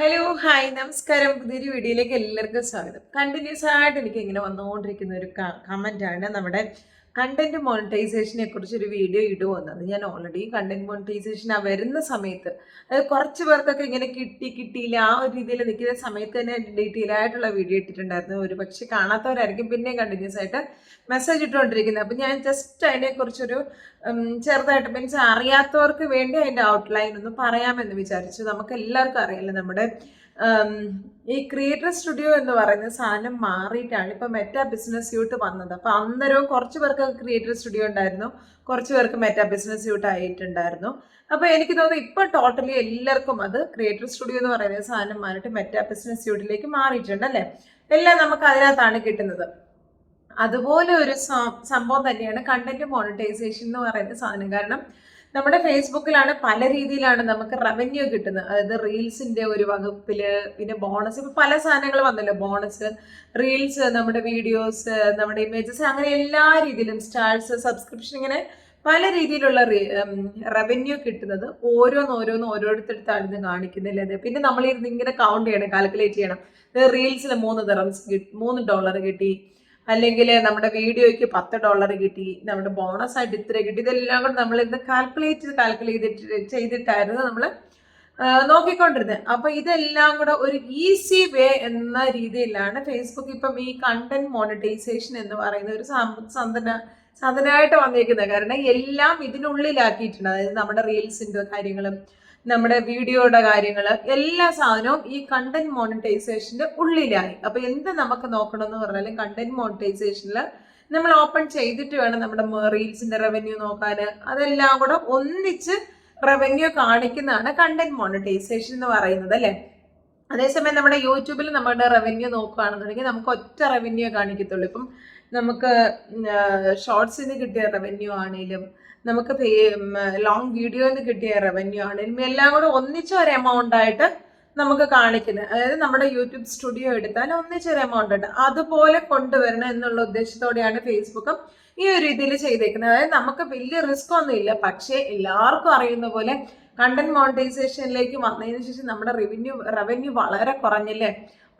Hello hi നമസ്കാരം. പുതിയൊരു വീഡിയോയിലേക്ക് എല്ലാവർക്കും സ്വാഗതം. കണ്ടിന്യൂസ് ആയിട്ട് എനിക്ക് ഇങ്ങനെ വന്നുകൊണ്ടിരിക്കുന്ന ഒരു കമന്റ് ആണ് നമ്മുടെ കണ്ടന്റ് മോണിറ്റൈസേഷനെ കുറിച്ച് ഒരു വീഡിയോ ഇടുവന്നത് ഞാൻ ഓൾറെഡി കണ്ടന്റ് മോണിറ്റൈസേഷൻ ആ വരുന്ന സമയത്ത്. അതായത് കുറച്ച് പേർക്കൊക്കെ ഇങ്ങനെ കിട്ടി കിട്ടിയില്ല ആ ഒരു രീതിയിൽ നിൽക്കുന്ന സമയത്ത് തന്നെ ഡീറ്റെയിൽ ആയിട്ടുള്ള വീഡിയോ ഇട്ടിട്ടുണ്ടായിരുന്നു. ഒരു പക്ഷെ കാണാത്തവരായിരിക്കും പിന്നെയും കണ്ടിന്യൂസ് ആയിട്ട് മെസ്സേജ് ഇട്ടുകൊണ്ടിരിക്കുന്നത്. അപ്പം ഞാൻ ജസ്റ്റ് അതിനെക്കുറിച്ചൊരു ചെറുതായിട്ട് മീൻസ് അറിയാത്തവർക്ക് വേണ്ടി അതിന്റെ ഔട്ട്ലൈൻ ഒന്ന് പറയാമെന്ന് വിചാരിച്ചു. നമുക്ക് എല്ലാവർക്കും അറിയാലോ നമ്മുടെ ഈ ക്രിയേറ്റർ സ്റ്റുഡിയോ എന്ന് പറയുന്ന സാധനം മാറിയിട്ടാണ് ഇപ്പം മെറ്റാ ബിസിനസ് യൂട്ട് വന്നത്. അപ്പം അന്നേരവും കുറച്ച് പേർക്ക് ക്രിയേറ്റർ സ്റ്റുഡിയോ ഉണ്ടായിരുന്നു. കുറച്ച് പേർക്ക് മെറ്റാ ബിസിനസ് യൂട്ട് ആയിട്ടുണ്ടായിരുന്നു. അപ്പോൾ എനിക്ക് തോന്നുന്നു ഇപ്പം ടോട്ടലി എല്ലാവർക്കും അത് ക്രിയേറ്റർ സ്റ്റുഡിയോ എന്ന് പറയുന്ന സാധനം മാറിയിട്ട് മെറ്റാ ബിസിനസ് യൂട്ടിലേക്ക് മാറിയിട്ടുണ്ട് അല്ലേ? എല്ലാം നമുക്ക് അതിനകത്താണ് കിട്ടുന്നത്. അതുപോലെ ഒരു സംഭവം തന്നെയാണ് കണ്ടന്റ് മോണിറ്റൈസേഷൻ എന്ന് പറയുന്ന സാധനം. കാരണം നമ്മുടെ ഫേസ്ബുക്കിലാണ് പല രീതിയിലാണ് നമുക്ക് റവന്യൂ കിട്ടുന്നത്. അതായത് റീൽസിന്റെ ഒരു വകുപ്പിൽ പിന്നെ ബോണസ് ഇപ്പൊ പല സാധനങ്ങൾ വന്നല്ലോ. ബോണസ് റീൽസ് നമ്മുടെ വീഡിയോസ് നമ്മുടെ ഇമേജസ് അങ്ങനെ എല്ലാ രീതിയിലും സ്റ്റാർസ് സബ്സ്ക്രിപ്ഷൻ ഇങ്ങനെ പല രീതിയിലുള്ള റവന്യൂ കിട്ടുന്നത് ഓരോന്ന് ഓരോന്ന് ഓരോരുത്തടുത്താണ് ഇത് കാണിക്കുന്നില്ല. പിന്നെ നമ്മൾ ഇങ്ങനെ കൗണ്ട് ചെയ്യണം കാൽക്കുലേറ്റ് ചെയ്യണം. റീൽസിൽ മൂന്ന് കിട്ടി മൂന്ന് ഡോളർ കിട്ടി. അല്ലെങ്കിൽ നമ്മുടെ വീഡിയോയ്ക്ക് പത്ത് ഡോളർ കിട്ടി നമ്മുടെ ബോണസ് ആയിട്ട് ഇത്ര കിട്ടി ഇതെല്ലാം കൂടെ നമ്മൾ ഇന്ന് കാൽക്കുലേറ്റ് കാൽക്കുലേറ്റ് ചെയ്തിട്ട് ചെയ്തിട്ടായിരുന്നു നമ്മൾ നോക്കിക്കൊണ്ടിരുന്നത് അപ്പൊ ഇതെല്ലാം കൂടെ ഒരു ഈസി വേ എന്ന രീതിയിലാണ് ഫേസ്ബുക്ക് ഇപ്പം ഈ കണ്ടന്റ് മോണിറ്റൈസേഷൻ എന്ന് പറയുന്ന ഒരു സാധന സാധനമായിട്ട് വന്നിരിക്കുന്നത്. കാരണം എല്ലാം ഇതിനുള്ളിലാക്കിയിട്ടുണ്ട്. അതായത് നമ്മുടെ റീൽസിന്റെ കാര്യങ്ങളും നമ്മുടെ വീഡിയോയുടെ കാര്യങ്ങൾ എല്ലാ സാധനവും ഈ കണ്ടന്റ് മോണിറ്റൈസേഷന്റെ ഉള്ളിലായി. അപ്പൊ എന്ത് നമുക്ക് നോക്കണം എന്ന് പറഞ്ഞാലും കണ്ടന്റ് മോണിറ്റൈസേഷനിൽ നമ്മൾ ഓപ്പൺ ചെയ്തിട്ട് വേണം നമ്മുടെ റീൽസിന്റെ റവന്യൂ നോക്കാൻ അതെല്ലാം കൂടെ ഒന്നിച്ച് റവന്യൂ കാണിക്കുന്നതാണ് കണ്ടന്റ് മോണിറ്റൈസേഷൻ എന്ന് പറയുന്നത് അല്ലേ? അതേസമയം നമ്മുടെ യൂട്യൂബിൽ നമ്മുടെ റവന്യൂ നോക്കുകയാണെന്നുണ്ടെങ്കിൽ നമുക്ക് ഒറ്റ റവന്യൂ കാണിക്കത്തുള്ളൂ. ഇപ്പം നമുക്ക് ഷോർട്സിന് കിട്ടിയ റവന്യൂ ആണെങ്കിലും നമുക്ക് ലോങ് വീഡിയോന്ന് കിട്ടിയ റവന്യൂ ആണെങ്കിലും എല്ലാം കൂടെ ഒന്നിച്ച ഒരു എമൗണ്ട് ആയിട്ട് നമുക്ക് കാണിക്കുന്നത് അതായത് നമ്മുടെ യൂട്യൂബ് സ്റ്റുഡിയോ എടുത്താൽ ഒന്നിച്ചൊരു എമൗണ്ട് ഉണ്ട്. അതുപോലെ കൊണ്ടുവരണം എന്നുള്ള ഉദ്ദേശത്തോടെയാണ് ഫേസ്ബുക്കും ഈ ഒരു രീതിയിൽ ചെയ്തേക്കുന്നത്. അതായത് നമുക്ക് വലിയ റിസ്ക് ഒന്നും ഇല്ല പക്ഷേ എല്ലാവർക്കും അറിയുന്ന പോലെ കണ്ടന്റ് മോണിറ്റൈസേഷനിലേക്ക് വന്നതിന് ശേഷം നമ്മുടെ റവന്യൂ റവന്യൂ വളരെ കുറഞ്ഞില്ലേ?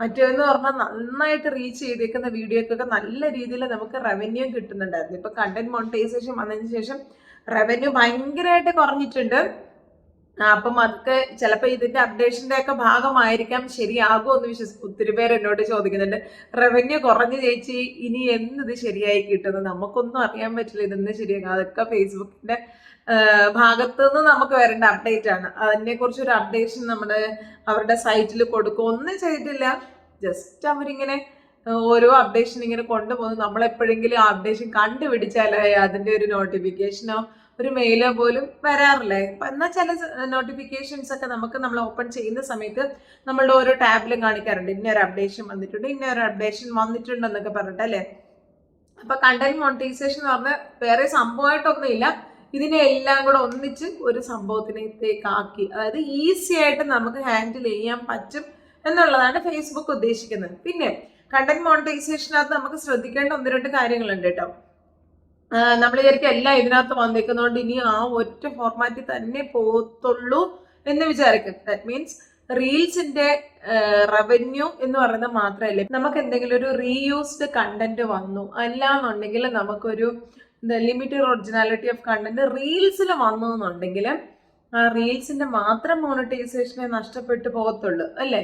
മറ്റേന്ന് പറഞ്ഞാൽ നന്നായിട്ട് റീച്ച് ചെയ്തേക്കുന്ന വീഡിയോക്കൊക്കെ നല്ല രീതിയിൽ നമുക്ക് റവന്യൂ കിട്ടുന്നുണ്ടായിരുന്നു ഇപ്പൊ കണ്ടന്റ് മോണിറ്റൈസേഷൻ വന്നതിന് ശേഷം റവന്യൂ ഭയങ്കരമായിട്ട് കുറഞ്ഞിട്ടുണ്ട്. അപ്പം അതൊക്കെ ചിലപ്പോൾ ഇതിന്റെ അപ്ഡേഷന്റെ ഒക്കെ ഭാഗമായിരിക്കാം. ശരിയാകുമോ എന്ന് വിശ്വസിക്കും ഒത്തിരി പേര് എന്നോട് ചോദിക്കുന്നുണ്ട്. റവന്യൂ കുറഞ്ഞു ചേച്ചി ഇനി എന്ത് ശരിയായി കിട്ടുന്നത് നമുക്കൊന്നും അറിയാൻ പറ്റില്ല ഇതെന്ന് ശരിയാകും. അതൊക്കെ ഫേസ്ബുക്കിന്റെ ഭാഗത്തു നിന്ന് നമുക്ക് വരേണ്ട അപ്ഡേറ്റ് ആണ്. അതിനെ കുറിച്ച് ഒരു അപ്ഡേഷൻ നമ്മുടെ അവരുടെ സൈറ്റിൽ കൊടുക്കും. ഒന്നും ചെയ്തിട്ടില്ല. ജസ്റ്റ് അവരിങ്ങനെ ഓരോ അപ്ഡേഷൻ ഇങ്ങനെ കൊണ്ടുപോകുന്നു. നമ്മൾ എപ്പോഴെങ്കിലും ആ അപ്ഡേഷൻ കണ്ടുപിടിച്ചാലേ അതിന്റെ ഒരു നോട്ടിഫിക്കേഷനോ ഒരു മെയിലോ പോലും വരാറില്ലേ? എന്നാൽ ചില നോട്ടിഫിക്കേഷൻസ് ഒക്കെ നമുക്ക് നമ്മൾ ഓപ്പൺ ചെയ്യുന്ന സമയത്ത് നമ്മളുടെ ഓരോ ടാബിലും കാണിക്കാറുണ്ട്. ഇന്നൊരു അപ്ഡേഷൻ വന്നിട്ടുണ്ട് ഇന്നൊരു അപ്ഡേഷൻ വന്നിട്ടുണ്ട് എന്നൊക്കെ പറഞ്ഞിട്ട് അല്ലേ അപ്പൊ കണ്ടന്റ് മോണിറ്റൈസേഷൻ എന്ന് പറഞ്ഞാൽ വേറെ സംഭവമായിട്ടൊന്നുമില്ല. ഇതിനെ എല്ലാം കൂടെ ഒന്നിച്ച് ഒരു സംഭവത്തിനേക്ക് ആക്കി അതായത് ഈസി ആയിട്ട് നമുക്ക് ഹാൻഡിൽ ചെയ്യാൻ പറ്റും എന്നുള്ളതാണ് ഫേസ്ബുക്ക് ഉദ്ദേശിക്കുന്നത്. പിന്നെ കണ്ടന്റ് മോണിറ്റൈസേഷനകത്ത് നമുക്ക് ശ്രദ്ധിക്കേണ്ട ഒന്ന് രണ്ട് കാര്യങ്ങളുണ്ട് കേട്ടോ. നമ്മൾ വിചാരിക്കും എല്ലാം ഇതിനകത്ത് വന്നിരിക്കുന്നതുകൊണ്ട് ഇനി ആ ഒറ്റ ഫോർമാറ്റിൽ തന്നെ പോകത്തുള്ളൂ എന്ന് വിചാരിക്കും. ദാറ്റ് മീൻസ് റീൽസിന്റെ റവന്യൂ എന്ന് പറയുന്നത് മാത്രമല്ലേ നമുക്ക് എന്തെങ്കിലും ഒരു റീയൂസ്ഡ് കണ്ടന്റ് വന്നു. അല്ല എന്നുണ്ടെങ്കിൽ നമുക്കൊരു ലിമിറ്റഡ് ഒറിജിനാലിറ്റി ഓഫ് കണ്ടന്റ് റീൽസിൽ വന്നു എന്നുണ്ടെങ്കിൽ ആ റീൽസിന്റെ മാത്രം മോണിറ്റൈസേഷനെ നഷ്ടപ്പെട്ടു പോകത്തുള്ളൂ അല്ലേ?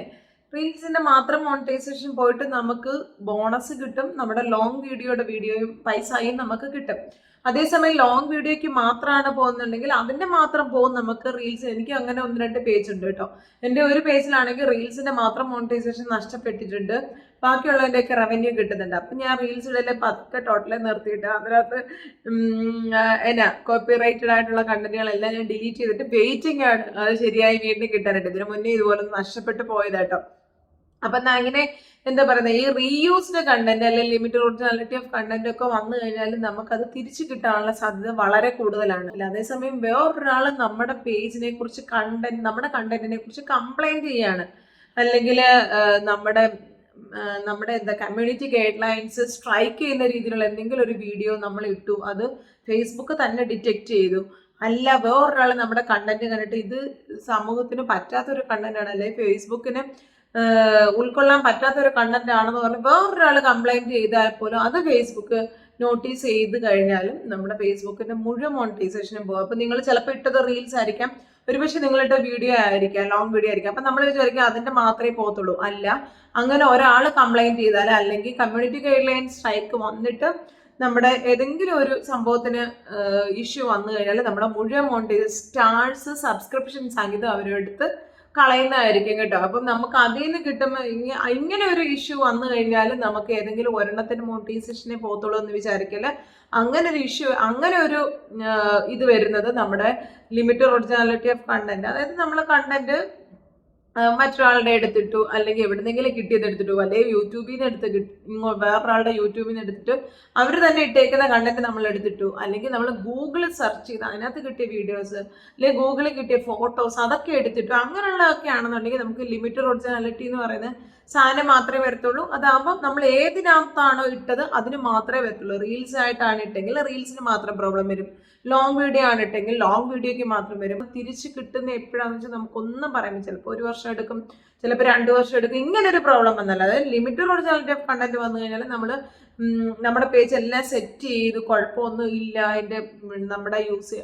റീൽസിന്റെ മാത്രം മോണിറ്റൈസേഷൻ പോയിട്ട് നമുക്ക് ബോണസ് കിട്ടും നമ്മുടെ ലോങ് വീഡിയോയുടെ വീഡിയോയും പൈസയും നമുക്ക് കിട്ടും. അതേസമയം ലോങ് വീഡിയോയ്ക്ക് മാത്രമാണ് പോകുന്നുണ്ടെങ്കിൽ അതിന്റെ മാത്രം പോകും നമുക്ക് റീൽസ് എനിക്ക് അങ്ങനെ ഒന്ന് രണ്ട് പേജ് ഉണ്ട് കേട്ടോ. എന്റെ ഒരു പേജിലാണെങ്കിൽ റീൽസിന്റെ മാത്രം മോണിറ്റൈസേഷൻ നഷ്ടപ്പെട്ടിട്ടുണ്ട്. ബാക്കിയുള്ളതിന്റെ ഒക്കെ റവന്യൂ കിട്ടുന്നുണ്ട്. അപ്പൊ ഞാൻ റീൽസ് ഇടയിലെ പതുക്കെ ടോട്ടലെ നിർത്തിയിട്ട് അതിനകത്ത് എന്നാ കോപ്പി റൈറ്റഡ് ആയിട്ടുള്ള കണ്ടന്റുകളെല്ലാം ഞാൻ ഡിലീറ്റ് ചെയ്തിട്ട് വെയിറ്റിംഗ് ആണ്. അത് ശരിയായി വീണ്ടും കിട്ടാനായിട്ട്. ഇതിനു മുന്നേ ഇതുപോലെ നഷ്ടപ്പെട്ടു പോയതാട്ടോ അപ്പൊ എന്നാ അങ്ങനെ എന്താ പറയുന്നത് ഈ റീയൂസ്ഡ് കണ്ടന്റ് അല്ലെങ്കിൽ ലിമിറ്റഡ് ഒറിജിനാലിറ്റി ഓഫ് കണ്ടന്റ് ഒക്കെ വന്നു കഴിഞ്ഞാൽ നമുക്കത് തിരിച്ചു കിട്ടാനുള്ള സാധ്യത വളരെ കൂടുതലാണ്. അതേസമയം വേറൊരാൾ നമ്മുടെ പേജിനെ കുറിച്ച് കണ്ടന്റ് നമ്മുടെ കണ്ടന്റിനെ കുറിച്ച് കംപ്ലൈന്റ് ചെയ്യാണ്. അല്ലെങ്കിൽ നമ്മുടെ നമ്മുടെ എന്താ കമ്മ്യൂണിറ്റി ഗൈഡ് ലൈൻസ് സ്ട്രൈക്ക് ചെയ്യുന്ന രീതിയിലുള്ള എന്തെങ്കിലും ഒരു വീഡിയോ നമ്മൾ ഇട്ടു അത് ഫേസ്ബുക്ക് തന്നെ ഡിറ്റക്ട് ചെയ്തു. അല്ല വേറൊരാൾ നമ്മുടെ കണ്ടന്റ് കണ്ടിട്ട് ഇത് സമൂഹത്തിന് പറ്റാത്തൊരു കണ്ടന്റ് ആണ്. അല്ലെങ്കിൽ ഫേസ്ബുക്കിന് ആഹ് പറ്റാത്ത ഒരു കണ്ടന്റ് ആണെന്ന് പറഞ്ഞ് വേറൊരാൾ കംപ്ലൈന്റ് ചെയ്താൽ പോലും അത് ഫേസ്ബുക്ക് നോട്ടീസ് ചെയ്ത് കഴിഞ്ഞാലും നമ്മുടെ ഫേസ്ബുക്കിന്റെ മുഴുവൻ മോണിറ്റൈസേഷനും പോകും അപ്പൊ നിങ്ങൾ ചിലപ്പോൾ ഇട്ടത് റീൽസ് ആയിരിക്കാം. ഒരുപക്ഷെ നിങ്ങളിട്ട വീഡിയോ ആയിരിക്കാം ലോങ് വീഡിയോ ആയിരിക്കാം. അപ്പൊ നമ്മൾ വിചാരിക്കും അതിന്റെ മാത്രമേ പോകത്തുള്ളൂ. അല്ല അങ്ങനെ ഒരാൾ കംപ്ലൈന്റ് ചെയ്താൽ അല്ലെങ്കിൽ കമ്മ്യൂണിറ്റി ഗൈഡ് ലൈൻ സ്ട്രൈക്ക് വന്നിട്ട് നമ്മുടെ ഏതെങ്കിലും ഒരു സംഭവത്തിന് ഇഷ്യൂ വന്നു കഴിഞ്ഞാൽ നമ്മുടെ മുഴുവൻ മോണിറ്റൈസ് സ്റ്റാർസ് സബ്സ്ക്രിപ്ഷൻ സംഗീതം അവരെടുത്ത് കളയുന്നതായിരിക്കും കേട്ടോ. അപ്പം നമുക്ക് അതിൽ നിന്ന് കിട്ടുമ്പോൾ ഇങ്ങനെ ഒരു ഇഷ്യൂ വന്നു കഴിഞ്ഞാൽ നമുക്ക് ഏതെങ്കിലും ഒരെണ്ണത്തിന് മോട്ടിവേഷനെ പോകത്തുള്ളൂ എന്ന് വിചാരിക്കൽ. അങ്ങനെ ഒരു ഇഷ്യൂ അങ്ങനെ ഒരു ഇത് വരുന്നത് നമ്മുടെ ലിമിറ്റഡ് ഒറിജിനാലിറ്റി ഓഫ് കണ്ടന്റ് അതായത് നമ്മൾ കണ്ടന്റ് മറ്റൊരാളുടെ എടുത്തിട്ടു അല്ലെങ്കിൽ എവിടെന്നെങ്കിലും കിട്ടിയത് എടുത്തിട്ടു അല്ലെങ്കിൽ യൂട്യൂബിൽ നിന്ന് എടുത്ത് വേറൊരാളുടെ യൂട്യൂബിൽ നിന്ന് എടുത്തിട്ട് അവർ തന്നെ ഇട്ടേക്കുന്ന കണ്ടന്റ് നമ്മൾ എടുത്തിട്ടു അല്ലെങ്കിൽ നമ്മൾ ഗൂഗിളിൽ സെർച്ച് ചെയ്ത് അതിനകത്ത് കിട്ടിയ വീഡിയോസ് അല്ലെങ്കിൽ ഗൂഗിളിൽ കിട്ടിയ ഫോട്ടോസ് അതൊക്കെ എടുത്തിട്ടു. അങ്ങനെയുള്ളതൊക്കെ ആണെന്നുണ്ടെങ്കിൽ നമുക്ക് ലിമിറ്റഡ് ഒറിജിനാലിറ്റി എന്ന് പറയുന്ന സാധനം മാത്രമേ വരത്തുള്ളൂ. അതാകുമ്പോൾ നമ്മൾ ഏതിനകത്താണോ ഇട്ടത് അതിന് മാത്രമേ വരത്തുള്ളൂ. റീൽസ് ആയിട്ടാണ് ഇട്ടെങ്കിൽ റീൽസിന് മാത്രം പ്രോബ്ലം വരും. ലോങ് വീഡിയോ ആണ് ഇട്ടെങ്കിൽ ലോങ് വീഡിയോയ്ക്ക് മാത്രം വരും. തിരിച്ച് കിട്ടുന്ന എപ്പോഴാണെന്ന് വെച്ചാൽ നമുക്കൊന്നും പറയാൻ ചിലപ്പോൾ ഒരു വർഷം എടുക്കും ചിലപ്പോൾ രണ്ട് വർഷം എടുക്കും. ഇങ്ങനെ ഒരു പ്രോബ്ലം വന്നല്ല. അതായത് ലിമിറ്റഡ് ഒറിജിനാലിറ്റി ഓഫ് കണ്ടന്റ് വന്നു കഴിഞ്ഞാൽ നമ്മൾ നമ്മുടെ പേജ് എല്ലാം സെറ്റ് ചെയ്ത് കുഴപ്പമൊന്നും ഇല്ല. അതിന്റെ നമ്മുടെ യൂസ്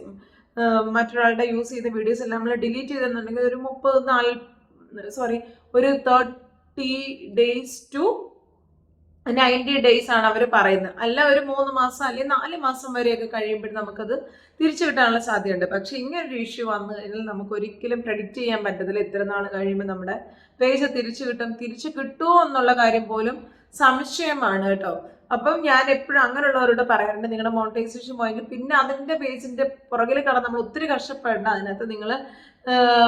മറ്റൊരാളുടെ യൂസ് ചെയ്ത വീഡിയോസ് എല്ലാം നമ്മൾ ഡിലീറ്റ് ചെയ്തെന്നുണ്ടെങ്കിൽ ഒരു മുപ്പത് നാല് സോറി ഒരു thirty days to ninety days ആണ് അവർ പറയുന്നത്. അല്ല ഒരു മൂന്ന് മാസം അല്ലെങ്കിൽ നാല് മാസം വരെയൊക്കെ കഴിയുമ്പോൾ നമുക്കത് തിരിച്ചു കിട്ടാനുള്ള സാധ്യതയുണ്ട്. പക്ഷെ ഇങ്ങനെ ഒരു ഇഷ്യൂ വന്നു കഴിഞ്ഞാൽ നമുക്ക് ഒരിക്കലും പ്രെഡിക്റ്റ് ചെയ്യാൻ പറ്റത്തില്ല ഇത്ര നാൾ കഴിയുമ്പോൾ നമ്മുടെ പേജ് തിരിച്ചു കിട്ടും. തിരിച്ചു കിട്ടുമോ എന്നുള്ള കാര്യം പോലും സംശയമാണ് കേട്ടോ. അപ്പം ഞാൻ എപ്പോഴും അങ്ങനെയുള്ളവരോട് പറയാറുണ്ട് നിങ്ങളുടെ മോണിറ്റൈസേഷൻ പോയെങ്കിൽ പിന്നെ അതിന്റെ പേജിന്റെ പുറകിൽ കടന്ന് നമ്മൾ ഒത്തിരി കഷ്ടപ്പെടേണ്ട. അതിനകത്ത് നിങ്ങൾ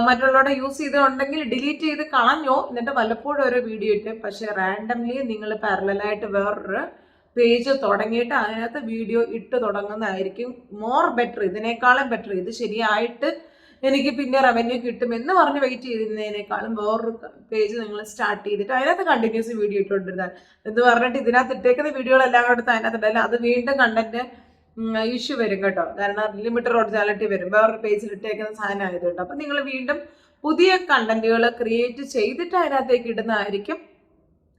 മറ്റുള്ളവരുടെ യൂസ് ചെയ്തുണ്ടെങ്കിൽ ഡിലീറ്റ് ചെയ്ത് കളഞ്ഞോ എന്നിട്ട് വല്ലപ്പോഴും ഒരു വീഡിയോ ഇട്ട്. പക്ഷേ റാൻഡംലി നിങ്ങൾ പാരലായിട്ട് വേറൊരു പേജ് തുടങ്ങിയിട്ട് അതിനകത്ത് വീഡിയോ ഇട്ട് തുടങ്ങുന്നതായിരിക്കും മോർ ബെറ്റർ ഇതിനേക്കാളും ബെറ്റർ ഇത് ശരിയായിട്ട് എനിക്ക് പിന്നെ റവന്യൂ കിട്ടും എന്ന് പറഞ്ഞ് വെയിറ്റ് ചെയ്തിരുന്നതിനേക്കാളും വേറൊരു പേജ് നിങ്ങൾ സ്റ്റാർട്ട് ചെയ്തിട്ട് അതിനകത്ത് കണ്ടിന്യൂസ് വീഡിയോ ഇട്ടുകൊണ്ടിരുന്നാൽ എന്ന് പറഞ്ഞിട്ട് ഇതിനകത്ത് ഇട്ടേക്കുന്ന വീഡിയോകളെല്ലാം കൂടെ അതിനകത്ത് ഉണ്ടല്ലോ അത് വീണ്ടും കണ്ടന്റ് ഇഷ്യൂ വരും കേട്ടോ. കാരണം ലിമിറ്റഡ് ഒറിജിനാലിറ്റി വരും. വേറൊരു പേജിൽ ഇട്ടേക്കുന്ന സാധനം ആയതുകൊണ്ട്. അപ്പം നിങ്ങൾ വീണ്ടും പുതിയ കണ്ടന്റുകൾ ക്രിയേറ്റ് ചെയ്തിട്ട് അതിനകത്തേക്ക് ഇടുന്നതായിരിക്കും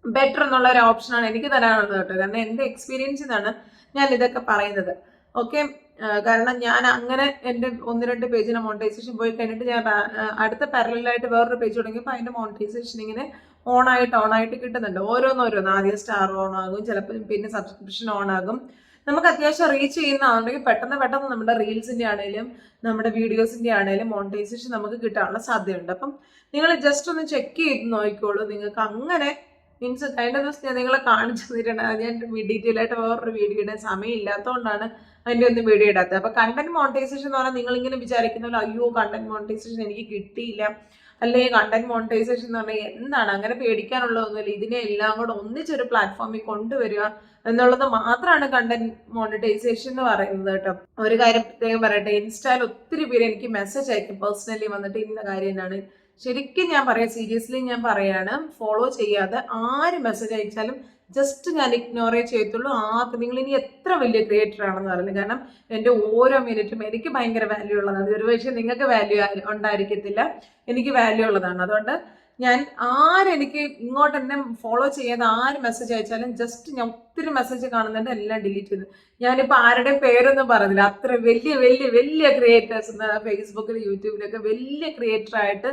ബെറ്റർ എന്നുള്ള ഒരു ഓപ്ഷനാണ് എനിക്ക് തരാനുള്ളത് കേട്ടോ. കാരണം എന്റെ എക്സ്പീരിയൻസിൽ നിന്നാണ് ഞാൻ ഇതൊക്കെ പറയുന്നത്. ഓക്കെ കാരണം ഞാൻ അങ്ങനെ എന്റെ ഒന്ന് രണ്ട് പേജിന് മോണിറ്റൈസേഷൻ പോയി കഴിഞ്ഞിട്ട് ഞാൻ അടുത്ത പാരലായിട്ട് വേറൊരു പേജ് തുടങ്ങിയപ്പോൾ അതിന്റെ മോണിറ്റൈസേഷൻ ഇങ്ങനെ ഓൺ ആയിട്ട് ഓൺ ആയിട്ട് കിട്ടുന്നുണ്ട്. ഓരോന്നോരോന്ന്. ആദ്യം സ്റ്റാർ ഓൺ ആകും ചിലപ്പോൾ പിന്നെ സബ്സ്ക്രിപ്ഷൻ ഓൺ ആകും. നമുക്ക് അത്യാവശ്യം റീച്ച് ചെയ്യുന്നതാണെങ്കിൽ പെട്ടെന്ന് പെട്ടെന്ന് നമ്മുടെ റീൽസിന്റെ ആണെങ്കിലും നമ്മുടെ വീഡിയോസിന്റെ ആണെങ്കിലും മോണിറ്റൈസേഷൻ നമുക്ക് കിട്ടാനുള്ള സാധ്യതയുണ്ട്. അപ്പം നിങ്ങൾ ജസ്റ്റ് ഒന്ന് ചെക്ക് ചെയ്ത് നോക്കിക്കോളൂ. നിങ്ങൾക്ക് അങ്ങനെ മീൻസ് കഴിഞ്ഞ ദിവസം ഞാൻ നിങ്ങളെ കാണിച്ചു തരണം ഞാൻ ഡീറ്റെയിൽ ആയിട്ട് വേറൊരു വീഡിയോ ഇടാൻ സമയമില്ലാത്തതുകൊണ്ടാണ് അതിന്റെ ഒന്നും വീഡിയോ ഇടാത്തത്. അപ്പോൾ കണ്ടന്റ് മോണിറ്റൈസേഷൻ എന്ന് പറഞ്ഞാൽ നിങ്ങളിങ്ങനെ വിചാരിക്കുന്നല്ലോ അയ്യോ കണ്ടന്റ് മോണിറ്റൈസേഷൻ എനിക്ക് കിട്ടിയില്ല. അല്ലെങ്കിൽ കണ്ടന്റ് മോണിറ്റൈസേഷൻ എന്ന് പറഞ്ഞാൽ എന്താണ് അങ്ങനെ പേടിക്കാനുള്ളതൊന്നുമില്ല ഇതിനെ എല്ലാം കൂടെ ഒന്നിച്ചൊരു പ്ലാറ്റ്ഫോമിൽ കൊണ്ടുവരിക എന്നുള്ളത് മാത്രമാണ് കണ്ടന്റ് മോണിറ്റൈസേഷൻ എന്ന് പറയുന്നത് കേട്ടോ. ഒരു കാര്യം പ്രത്യേകം പറയട്ടെ ഇൻസ്റ്റയിൽ ഒത്തിരി പേര് എനിക്ക് മെസ്സേജ് അയക്കും. പേഴ്സണലി വന്നിട്ട് ഇന്ന കാര്യം എന്നാണ്. ശരിക്കും ഞാൻ പറയാം സീരിയസ്ലി ഞാൻ പറയാണ് ഫോളോ ചെയ്യാതെ ആര് മെസ്സേജ് അയച്ചാലും ജസ്റ്റ് ഞാൻ ഇഗ്നോറേ ചെയ്യത്തുള്ളൂ. ആർക്ക് നിങ്ങൾ ഇനി എത്ര വലിയ ക്രിയേറ്റർ ആണെന്ന് പറയുന്നത് കാരണം എന്റെ ഓരോ മിനിറ്റും എനിക്ക് ഭയങ്കര വാല്യൂ ഉള്ളതാണ്. ഒരു പക്ഷേ നിങ്ങൾക്ക് വാല്യൂ ഉണ്ടായിരിക്കത്തില്ല. എനിക്ക് വാല്യൂ ഉള്ളതാണ്. അതുകൊണ്ട് ഞാൻ ആരെനിക്ക് ഇങ്ങോട്ട് എന്നെ ഫോളോ ചെയ്യാതെ ആര് മെസ്സേജ് അയച്ചാലും ജസ്റ്റ് ഞാൻ ഒത്തിരി മെസ്സേജ് കാണുന്നുണ്ട് എല്ലാം ഡിലീറ്റ് ചെയ്തു ഞാനിപ്പോൾ ആരുടെയും പേരൊന്നും പറഞ്ഞില്ല. അത്ര വലിയ വലിയ വലിയ ക്രിയേറ്റേഴ്സ് ഫേസ്ബുക്കിൽ യൂട്യൂബിലൊക്കെ വലിയ ക്രിയേറ്റർ ആയിട്ട്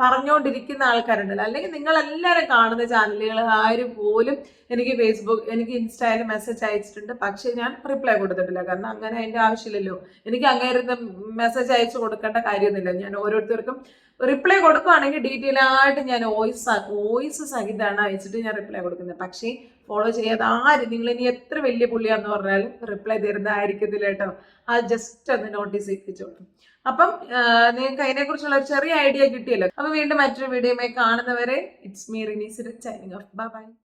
പറഞ്ഞുകൊണ്ടിരിക്കുന്ന ആൾക്കാരുണ്ടല്ലോ. അല്ലെങ്കിൽ നിങ്ങൾ എല്ലാവരും കാണുന്ന ചാനലുകൾ ആരും പോലും എനിക്ക് ഫേസ്ബുക്ക് എനിക്ക് ഇൻസ്റ്റയിൽ മെസ്സേജ് അയച്ചിട്ടുണ്ട്. പക്ഷെ ഞാൻ റിപ്ലൈ കൊടുത്തിട്ടില്ല. കാരണം അങ്ങനെ അതിന്റെ ആവശ്യമില്ലല്ലോ. എനിക്ക് അങ്ങേരുന്ന് മെസ്സേജ് അയച്ചു കൊടുക്കേണ്ട കാര്യമൊന്നുമില്ല. ഞാൻ ഓരോരുത്തർക്കും റിപ്ലൈ കൊടുക്കുകയാണെങ്കിൽ ഡീറ്റെയിൽ ആയിട്ട് ഞാൻ വോയിസ് വോയിസ് സഹിതമാണ് അയച്ചിട്ട് ഞാൻ റിപ്ലൈ കൊടുക്കുന്നത്. പക്ഷേ ഫോളോ ചെയ്യാതെ ആര് നിങ്ങൾ ഇനി എത്ര വലിയ പുള്ളിയാന്ന് പറഞ്ഞാലും റിപ്ലൈ തരുന്നതായിരിക്കത്തില്ല കേട്ടോ. ആ ജസ്റ്റ് ഒന്ന് നോട്ടീസ് എത്തിച്ചോളൂ അപ്പം നിങ്ങൾക്ക് അതിനെക്കുറിച്ചുള്ള ഒരു ചെറിയ ഐഡിയ കിട്ടിയല്ലോ. അപ്പം വീണ്ടും മറ്റൊരു വീഡിയോയുമായി കാണുന്നവരെ it's me Rinees signing off bye